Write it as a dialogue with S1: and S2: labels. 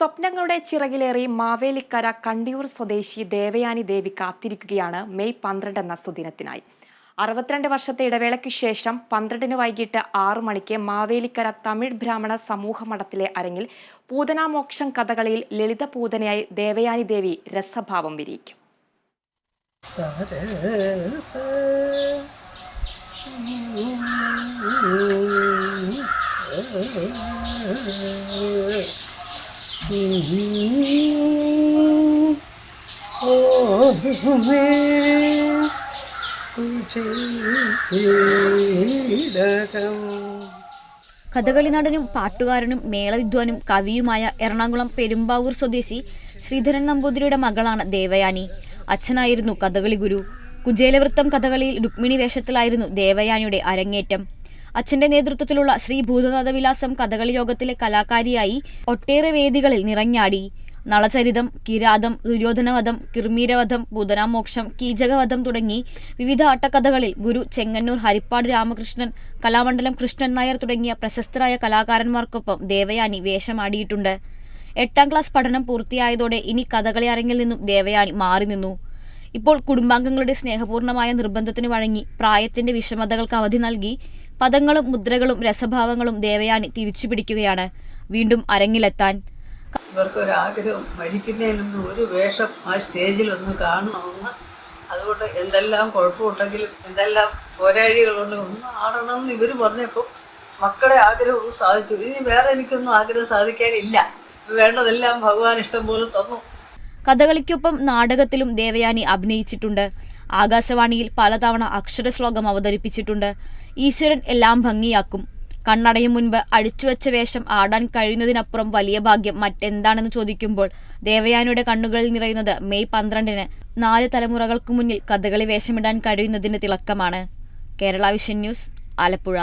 S1: സ്വപ്നങ്ങളുടെ ചിറകിലേറി മാവേലിക്കര കണ്ടിയൂർ സ്വദേശി ദേവയാനി ദേവി കാത്തിരിക്കുകയാണ് മെയ് പന്ത്രണ്ട് എന്ന സുദിനത്തിനായി. അറുപത്തിരണ്ട് വർഷത്തെ ഇടവേളയ്ക്ക് ശേഷം പന്ത്രണ്ടിന് വൈകിട്ട് ആറു മണിക്ക് മാവേലിക്കര തമിഴ് ബ്രാഹ്മണ സമൂഹ മഠത്തിലെ അരങ്ങിൽ പൂതനാമോക്ഷം കഥകളിയിൽ ലളിത പൂതനയായി ദേവയാനി ദേവി രസഭാവം വിരിയിക്കും.
S2: കഥകളി നടനും പാട്ടുകാരനും മേളവിദ്വാനും കവിയുമായ എറണാകുളം പെരുമ്പാവൂർ സ്വദേശി ശ്രീധരൻ നമ്പൂതിരിയുടെ മകളാണ് ദേവയാനി. അച്ഛനായിരുന്നു കഥകളി ഗുരു. കുചേലവൃത്തം കഥകളിയിൽ രുക്മിണി വേഷത്തിലായിരുന്നു ദേവയാനിയുടെ അരങ്ങേറ്റം. അച്ഛന്റെ നേതൃത്വത്തിലുള്ള ശ്രീ ഭൂതനാഥവിലാസം കഥകളി യോഗത്തിലെ കലാകാരിയായി ഒട്ടേറെ വേദികളിൽ നിറഞ്ഞാടി. നളചരിതം കിരാതം ദുര്യോധനവധം കിർമീരവധം ഭൂതനാമോക്ഷം കീചകവധം തുടങ്ങി വിവിധ ആട്ടക്കഥകളിൽ ഗുരു ചെങ്ങന്നൂർ ഹരിപ്പാട് രാമകൃഷ്ണൻ കലാമണ്ഡലം കൃഷ്ണൻ നായർ തുടങ്ങിയ പ്രശസ്തരായ കലാകാരന്മാർക്കൊപ്പം ദേവയാനി വേഷമാടിയിട്ടുണ്ട്. എട്ടാം ക്ലാസ് പഠനം പൂർത്തിയായതോടെ ഇനി കഥകളി അരങ്ങിൽ നിന്നും ദേവയാനി മാറി നിന്നു. ഇപ്പോൾ കുടുംബാംഗങ്ങളുടെ സ്നേഹപൂർണമായ നിർബന്ധത്തിന് വഴങ്ങി പ്രായത്തിന്റെ വിഷമതകൾക്ക് അവധി നൽകി പദങ്ങളും മുദ്രകളും രസഭാവങ്ങളും ദേവയാനി തിരിച്ചു പിടിക്കുകയാണ് വീണ്ടും അരങ്ങിലെത്താൻ.
S3: ഇവർക്കൊരാഗ്രഹം മുമ്പ് ഒരു വേഷം ആ സ്റ്റേജിലൊന്ന് കാണണമെന്ന്. അതുകൊണ്ട് എന്തെല്ലാം കുഴപ്പമുണ്ടെങ്കിലും എന്തെല്ലാം പോരാഴികളുണ്ടെങ്കിലും ഒന്ന് എന്ന് ഇവർ പറഞ്ഞപ്പോൾ മക്കളുടെ ആഗ്രഹം ഒന്ന് സാധിച്ചു. ഇനി വേറെ എനിക്കൊന്നും ആഗ്രഹം സാധിക്കാനില്ല. വേണ്ടതെല്ലാം ഭഗവാൻ ഇഷ്ടം പോലെ തന്നു.
S2: കഥകളിക്കൊപ്പം നാടകത്തിലും ദേവയാനി അഭിനയിച്ചിട്ടുണ്ട്. ആകാശവാണിയിൽ പലതവണ അക്ഷരശ്ലോകം അവതരിപ്പിച്ചിട്ടുണ്ട്. ഈശ്വരൻ എല്ലാം ഭംഗിയാക്കും. കണ്ണടയും മുൻപ് അഴിച്ചുവെച്ച വേഷം ആടാൻ കഴിയുന്നതിനപ്പുറം വലിയ ഭാഗ്യം മറ്റെന്താണെന്ന് ചോദിക്കുമ്പോൾ ദേവയാനിയുടെ കണ്ണുകളിൽ നിറയുന്നത് മെയ് പന്ത്രണ്ടിന് നാല് തലമുറകൾക്ക് മുന്നിൽ കഥകളി വേഷമിടാൻ കഴിയുന്നതിന്റെ തിളക്കമാണ്. Kerala vision news Alappuzha.